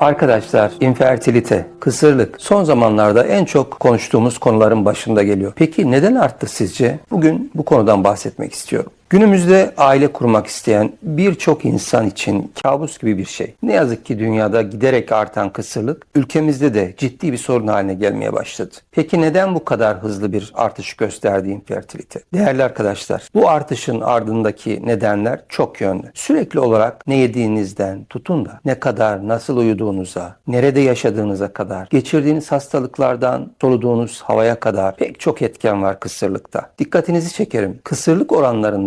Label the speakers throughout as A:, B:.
A: Arkadaşlar, infertilite, kısırlık son zamanlarda en çok konuştuğumuz konuların başında geliyor. Peki neden arttı sizce? Bugün bu konudan bahsetmek istiyorum. Günümüzde aile kurmak isteyen birçok insan için kabus gibi bir şey. Ne yazık ki dünyada giderek artan kısırlık ülkemizde de ciddi bir sorun haline gelmeye başladı. Peki neden bu kadar hızlı bir artış gösterdi infertilite? Değerli arkadaşlar, bu artışın ardındaki nedenler çok yönlü. Sürekli olarak ne yediğinizden tutun da ne kadar nasıl uyuduğunuza, nerede yaşadığınıza kadar, geçirdiğiniz hastalıklardan soluduğunuz havaya kadar pek çok etken var kısırlıkta. Dikkatinizi çekerim. Kısırlık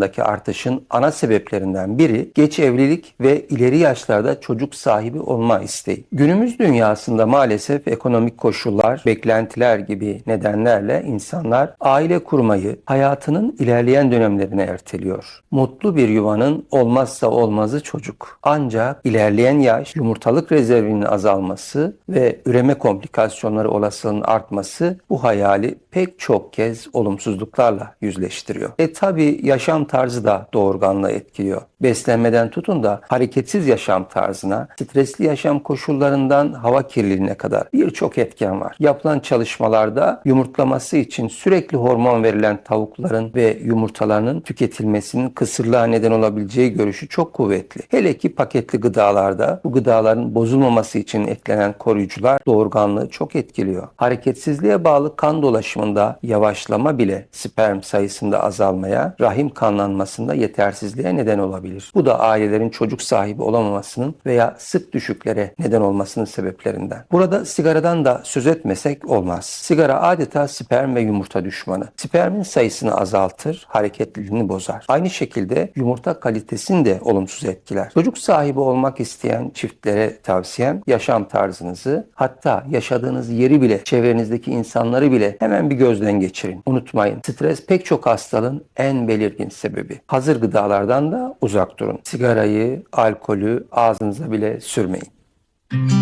A: oranlarındaki artışın ana sebeplerinden biri geç evlilik ve ileri yaşlarda çocuk sahibi olma isteği. Günümüz dünyasında maalesef ekonomik koşullar, beklentiler gibi nedenlerle insanlar aile kurmayı hayatının ilerleyen dönemlerine erteliyor. Mutlu bir yuvanın olmazsa olmazı çocuk. Ancak ilerleyen yaş, yumurtalık rezervinin azalması ve üreme komplikasyonları olasılığının artması bu hayali pek çok kez olumsuzluklarla yüzleştiriyor. E tabi yaşam tarzı da doğurganlığı etkiliyor. Beslenmeden tutun da hareketsiz yaşam tarzına, stresli yaşam koşullarından hava kirliliğine kadar birçok etken var. Yapılan çalışmalarda yumurtlaması için sürekli hormon verilen tavukların ve yumurtalarının tüketilmesinin kısırlığa neden olabileceği görüşü çok kuvvetli. Hele ki paketli gıdalarda bu gıdaların bozulmaması için eklenen koruyucular doğurganlığı çok etkiliyor. Hareketsizliğe bağlı kan dolaşımında yavaşlama bile sperm sayısında azalmaya, rahim kanlanmasında yetersizliğe neden olabilir. Bu da ailelerin çocuk sahibi olamamasının veya sık düşüklere neden olmasının sebeplerinden. Burada sigaradan da söz etmesek olmaz. Sigara adeta sperm ve yumurta düşmanı. Spermin sayısını azaltır, hareketliliğini bozar. Aynı şekilde yumurta kalitesini de olumsuz etkiler. Çocuk sahibi olmak isteyen çiftlere tavsiyem yaşam tarzınızı hatta yaşadığınız yeri bile çevrenizdeki insanları bile hemen bir gözden geçirin. Unutmayın stres pek çok hastalığın en belirgin sebebi. Hazır gıdalardan da uzak durun. Sigarayı, alkolü ağzınıza bile sürmeyin.